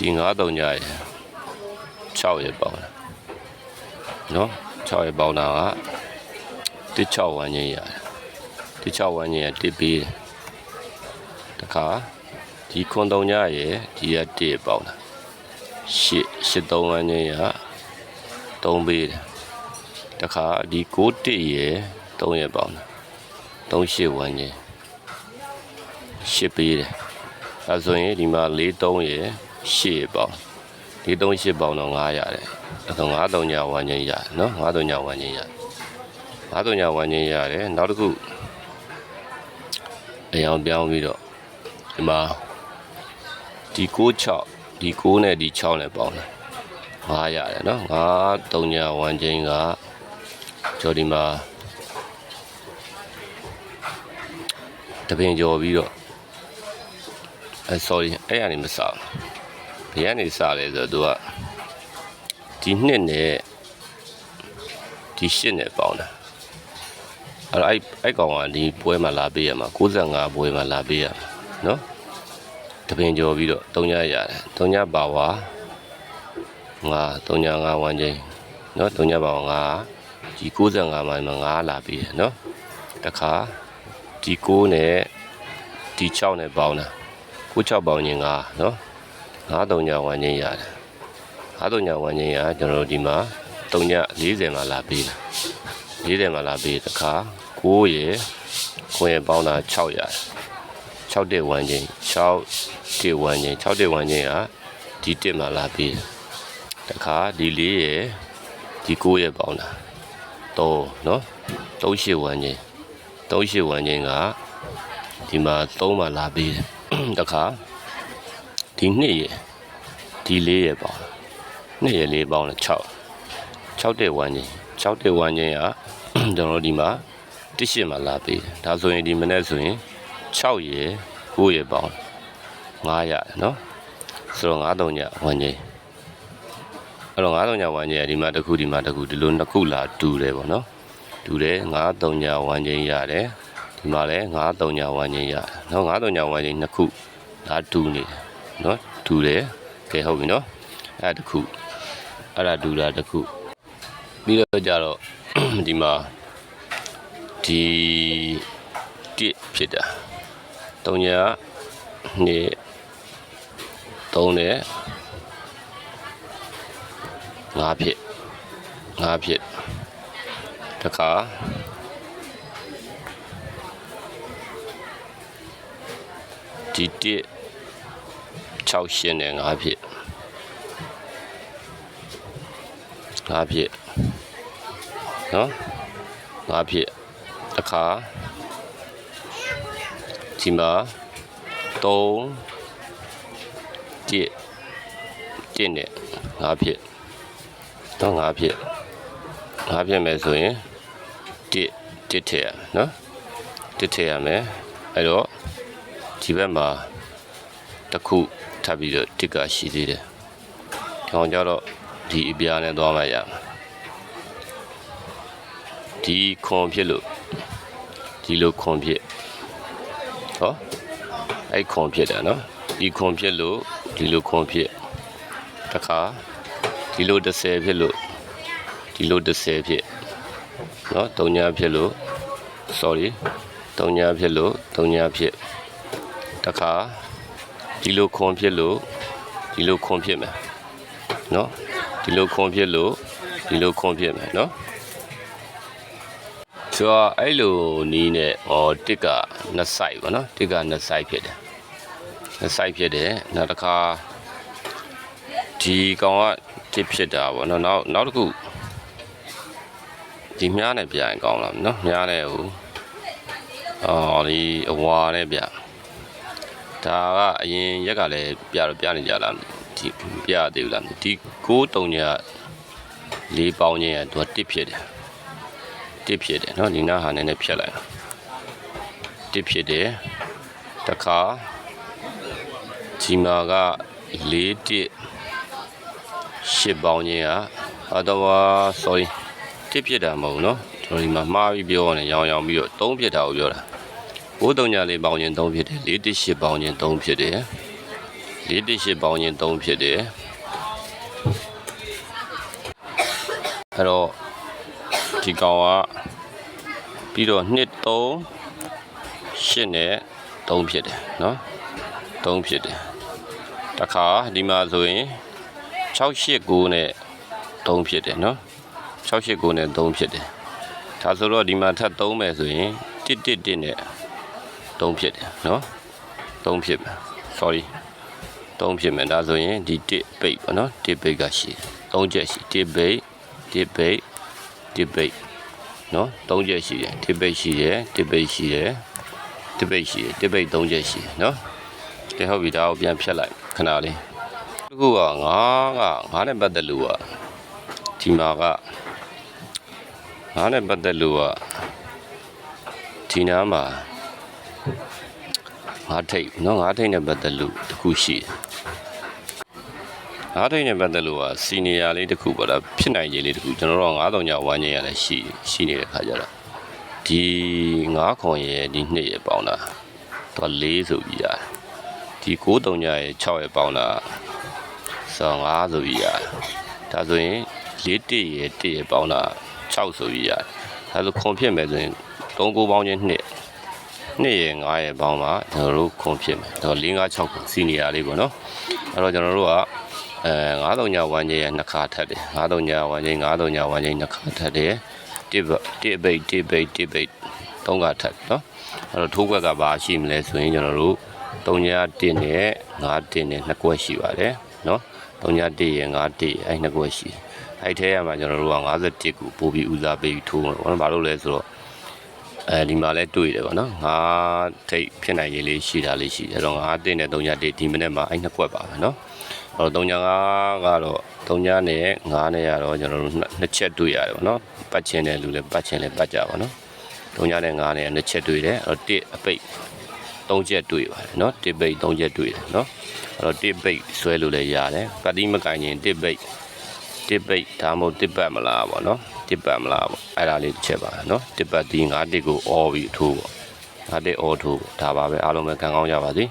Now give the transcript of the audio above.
ဒီ93ညရ6ရပေါင်းတာနော်6ရပေါင်းတာက16ဝန်းကျင်ရတယ်16ဝန်းကျင်ရတစ်ပြီးတယ်တခါဒီခွန်3ညရဒီက1ပေါင်းတာ8 83ဝန်းကျင်ရ3ပြီးတယ်တခါဒီ6တစ်ရ3ရပေါင်းတာ38ဝန်းကျင်8ပြီးတယ်အဲဆိုရင်ဒီမှာ4 3ရယ် 8ပေါင်း4 3 8ပေါင်းတော့9ရတယ်အဲဆို9 3ညဝန်းချင်းရတယ်နော်9 3ညဝန်းချင်းရတယ်9 3ညဝန်းချင်းရတယ်နောက်တစ်ခုအယောင်ပြောင်းပြီးတော့ဒီမှာဒီ6 6ဒီ9နဲ့ဒီ6နဲ့ပေါင်းတယ်9ရတယ်နော်9 3ညဝန်းချင်းကကျော်ဒီမှာတပင်ကျော်ပြီးတော့အဲ sorry အဲ့ကနေမစဘူး ဘယ်ကနေစလဲဆိုတော့သူကဒီနှစ်နဲ့ဒီရှစ်နဲ့ပေါင်းတာအဲ့တော့အဲ့အဲ့ကောင်ကဒီပွဲမှာလာပေးရမှာ65ပွဲမှာလာပေးရမှာနော်တပင်ကျော်ပြီးတော့3ညရတယ်3ညပါဝါငါ3ည5ဝန်းချင်းနော်3ညပါဝါငါဒီ65မှာမှာ9လာပေးတယ်နော်တခါဒီ9နဲ့ဒီ6နဲ့ပေါင်းတာကို6ပေါင်းချင်းကနော် 9 3ညဝန်းချင်းရတယ်9 3ညဝန်းချင်းရကျွန်တော်တို့ဒီမှာ3ည40မှာလာပေးတာ40မှာလာပေးတခါ9ရယ်ခွင်ပေါင်းတာ6ရတယ်6တက်ဝန်းချင်း6တက်ဝန်းချင်း6တက်ဝန်းချင်းကဒီတက်မှာလာပေးတယ်တခါဒီ4ရယ်ဒီ9ရယ်ပေါင်းတာ3နော်3ရှစ်ဝန်းချင်း3ရှစ်ဝန်းချင်းကဒီမှာ3မှာလာပေးတယ်တခါ ဒီနှစ်ရယ်ဒီလေးရယ်ပေါင်းနှစ်ရယ်လေးပေါင်းလား6 6တဲ့ဝန်းချင်း6တဲ့ဝန်းချင်းကကျွန်တော်ဒီမှာတစ်ရှစ်မှာလာပေးတယ်ဒါဆိုရင်ဒီမနေ့ဆိုရင်6ရယ်9ရယ်ပေါင်း9ရတယ်နော်ဆိုတော့9 3ညဝန်းချင်းအဲ့တော့9 3ညဝန်းချင်းကဒီမှာတစ်ခုဒီမှာတစ်ခုဒီလိုနှစ်ခုလာတူတယ်ပေါ့နော်တူတယ်9 3ညဝန်းချင်းရတယ်ဒီမှာလည်း9 3ညဝန်းချင်းရတယ်နော်9 3ညဝန်းချင်းနှစ်ခုဒါတူနေတယ် နော်တူတယ်ကဲဟုတ်ပြီနော်အဲ့ဒါတစ်ခုအဲ့ဒါတူတာတစ်ခုပြီးတော့ကြတော့ဒီမှာဒီတစ်ဖြစ်တာ3ညနေ3နဲ့5ဖြစ်5ဖြစ်တခါဒီတစ် 6ရှင်းနဲ့5ဖြစ်5ဖြစ်နော်5ဖြစ်တခါဒီမှာ3တစ်တစ်နဲ့5ဖြစ်တော့5ဖြစ်5ဖြစ်မယ်ဆိုရင်တစ်တစ်ထည့်ရမယ်နော်တစ်ထည့်ရမယ်အဲ့တော့ဒီဘက်မှာတစ်ခု ထပ်ပြီးတော့တစ်ကရှိသေးတယ်။ကြောင်ကြတော့ဒီအပြားနဲ့သွားမှရမှာ။ဒီခွန်ဖြစ်လို့ဒီလိုခွန်ဖြစ်ဟောအဲ့ခွန်ဖြစ်တယ်နော်။ဒီခွန်ဖြစ်လို့ဒီလိုခွန်ဖြစ်တခါဒီလို30ဖြစ်လို့ဒီလို30ဖြစ်နော်3ညာဖြစ်လို့ sorry 3ညာဖြစ်လို့3ညာဖြစ်တခါ ဒီလိုခွန်ဖြစ်လို့ဒီလိုခွန်ဖြစ်မယ်နော်ဒီလိုခွန်ဖြစ်လို့ဒီလိုခွန်ဖြစ်မယ်နော်ဆိုတော့အဲ့လိုနီးနဲ့ဟောတစ်ကနှစ်ဆိုင်ပါနော်တစ်ကနှစ်ဆိုင်ဖြစ်တယ်နှစ်ဆိုင်ဖြစ်တယ်နောက်တစ်ခါဒီကောင်ကတစ်ဖြစ်တာပေါ့နော်နောက်နောက်တစ်ခုဒီမြားနဲ့ပြန်ကောင်းလာမယ်နော်မြားနဲ့ဟိုအော်ဒီအဝါနဲ့ပြန် ဒါကအရင်ရက်ကလည်းပြတော့ပြနေကြလားဒီပြရသေးဘူးလားဒီ6တုံညာ၄ပေါင်းချင်းကသူကတစ်ဖြစ်တယ်တစ်ဖြစ်တယ်เนาะဒီနားဟာနည်းနည်းဖြတ်လိုက်တစ်ဖြစ်တယ်တခါဒီမှာက၄တစ်၈ပေါင်းချင်းကအတော့ sorry တစ်ဖြစ်တာမဟုတ်ဘူးเนาะကျွန်တော်ဒီမှာမှားပြီးပြောနေရောင်ရောင်ပြီးတော့၃ဖြစ်တာကိုပြောတာ 9 3ညလေးပေါင်းခြင်း3ဖြစ်တယ်4 1 8ပေါင်းခြင်း3ဖြစ်တယ် လေးတစ်ရှစ်ပေါင်းရင်3ဖြစ်တယ်အဲ့တော့ဒီကောင်ကပြီးတော့2 3 8နဲ့3ဖြစ်တယ်เนาะ3ဖြစ်တယ်တခါဒီမှာဆိုရင်689နဲ့3ဖြစ်တယ်เนาะ689နဲ့3ဖြစ်တယ်ဒါဆိုတော့ဒီမှာထပ်3မယ်ဆိုရင်111နဲ့ 3ဖြစ်တယ်နော်3ဖြစ်မယ် sorry 3ဖြစ်မယ်ဒါဆိုရင်ဒီတစ်ပိတ်ပေါ့နော်တစ်ပိတ်ကရှိ3ချက်ရှိတစ်ပိတ်တစ်ပိတ်တစ်ပိတ်နော်3ချက်ရှိတယ်တစ်ပိတ်ရှိတယ်တစ်ပိတ်ရှိတယ်တစ်ပိတ်ရှိတယ်တစ်ပိတ်3ချက်ရှိတယ်နော်ကဲဟုတ်ပြီဒါကိုပြန်ဖြတ်လိုက်ခဏလေးအခုကငါကငါနဲ့ပတ်သက်လို့ကဒီမှာကငါနဲ့ပတ်သက်လို့ကဒီနားမှာ ငါးထိတ်เนาะငါးထိတ်နဲ့ပတ်သက်လို့တစ်ခုရှိတယ်ငါးထိတ်နဲ့ပတ်သက်လို့ကစီနီယာလေးတစ်ခုပေါ့ဒါဖြစ်နိုင်ခြေလေးတစ်ခုကျွန်တော်တို့က9000ညဝမ်းညရလည်းရှိရှိနေတဲ့ခါကြတော့ဒီ9ခွန်ရဲ့ဒီ2ရဲ့ပေါင်းတာတော့4ဆိုပြီးရတယ်ဒီ93ညရဲ့6ရဲ့ပေါင်းတာဆို5ဆိုပြီးရတယ်ဒါဆိုရင်4တစ်ရဲ့1ရဲ့ပေါင်းတာ6ဆိုပြီးရတယ်ဒါဆိုခွန်ဖြစ်မယ်ဆိုရင်3ကိုပေါင်းချင်း2 နှစ်ရယ်9ရယ်ပေါင်းမှာကျွန်တော်တို့ခွန်ဖြစ်မယ်တော့4 5 6ခုစီနီယာလေးပေါ့နော်အဲ့တော့ကျွန်တော်တို့ကအဲ9000ညဝမ်းကြီးရဲ့နှစ်ခါထပ်တယ်9000ညဝမ်းကြီး9000ညဝမ်းကြီးနှစ်ခါထပ်တယ်တစ်ဘတစ်ဘိတ်တစ်ဘိတ်တစ်ဘိတ်သုံးခါထပ်နော်အဲ့တော့ထိုးခွက်ကဘာရှိမလဲဆိုရင်ကျွန်တော်တို့3ည1နဲ့5 1နဲ့နှစ်ကွက်ရှိပါတယ်နော်3ည1ရယ်5 1အဲ့နှစ်ကွက်ရှိအဲ့ထဲမှာကျွန်တော်တို့က51ခုပို့ပြီးဦးစားပေးပြီးထိုးမှာပေါ့နော်ဘာလို့လဲဆိုတော့ အဲဒီမှာလဲတွေ့တယ်ဗောနော်ငါထိတ်ဖြစ်နိုင်ရေးလေးရှိတာလေးရှိတယ်အဲ့တော့ငါတင်းနဲ့3ညတေးဒီမနေ့မှာအဲ့နှစ်ကွက်ပါပဲနော်အဲ့တော့3ည5ကတော့3ညနဲ့5နဲ့ရတော့ကျွန်တော်တို့နှစ်ချက်တွေ့ရတယ်ဗောနော်ပတ်ချင်တဲ့လူလည်းပတ်ချင်လည်းပတ်ကြပါနော်3ညနဲ့5နဲ့နှစ်ချက်တွေ့တယ်အဲ့တော့တစ်အပိတ်3ချက်တွေ့ပါတယ်နော်တစ်ပိတ်3ချက်တွေ့တယ်နော်အဲ့တော့တစ်ပိတ်ဆွဲလို့လည်းရတယ်ပတ်တိမကင်ရင်တစ်ပိတ်တစ်ပိတ်ဒါမှမဟုတ်တစ်ပတ်မလားဗောနော် တစ်ပတ်မလားဗောအဲ့ဒါလေးတစ်ချက်ပါနော်တစ်ပတ်ဒီ5တစ်ကိုအော်ပြီးထိုးဗော5တစ်အော်ထိုးဗောဒါပါပဲအားလုံးပဲခံကောင်းကြပါစေ